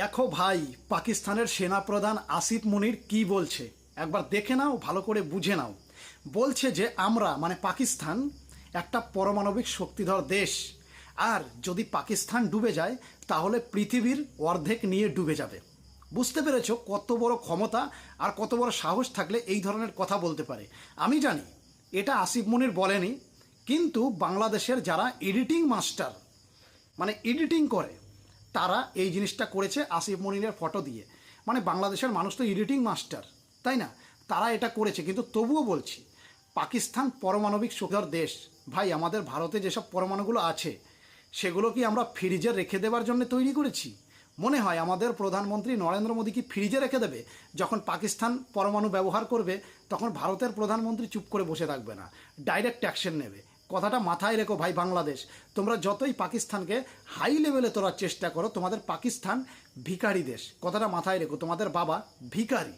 দেখো ভাই, পাকিস্তানের সেনাপ্রধান আসিফ মুনির কি বলছে? একবার দেখে নাও, ভালো করে বুঝে নাও। বলছে যে আমরা মানে পাকিস্তান, একটা পরমাণবিক শক্তিধর দেশ। আর যদি পাকিস্তান ডুবে যায়, তাহলে পৃথিবীর অর্ধেক নিয়ে ডুবে যাবে। বুঝতে পেরেছ কত বড় ক্ষমতা আর কত বড় সাহস থাকলে এই ধরনের কথা বলতে পারে? আমি জানি, এটা আসিফ মুনির বলেনি, কিন্তু বাংলাদেশের যারা এডিটিং মাস্টার মানে এডিটিং করে তারা এই জিনিসটা করেছে আসিফ মনিরের ফটো দিয়ে। মানে বাংলাদেশের মানুষ তো এডিটিং মাস্টার তাই না? তারা এটা করেছে। কিন্তু তবুও বলছি, পাকিস্তান পরমাণবিক শক্তিধর দেশ, ভাই, আমাদের ভারতে যেসব পরমাণুগুলো আছে, সেগুলো কি আমরা ফ্রিজে রেখে দেওয়ার জন্য তৈরি করেছি? মনে হয় আমাদের প্রধানমন্ত্রী নরেন্দ্র মোদী কি ফ্রিজে রেখে দেবে? যখন পাকিস্তান পরমাণু ব্যবহার করবে, তখন ভারতের প্রধানমন্ত্রী চুপ করে বসে থাকবে না ডাইরেক্ট অ্যাকশন নেবে। কথাটা মাথায় রেখো ভাই বাংলাদেশ। তোমরা যতই পাকিস্তানকে হাই লেভেলে তোলার চেষ্টা করো, তোমাদের পাকিস্তান ভিকারি দেশ। কথাটা মাথায় রেখো, তোমাদের বাবা ভিখারি।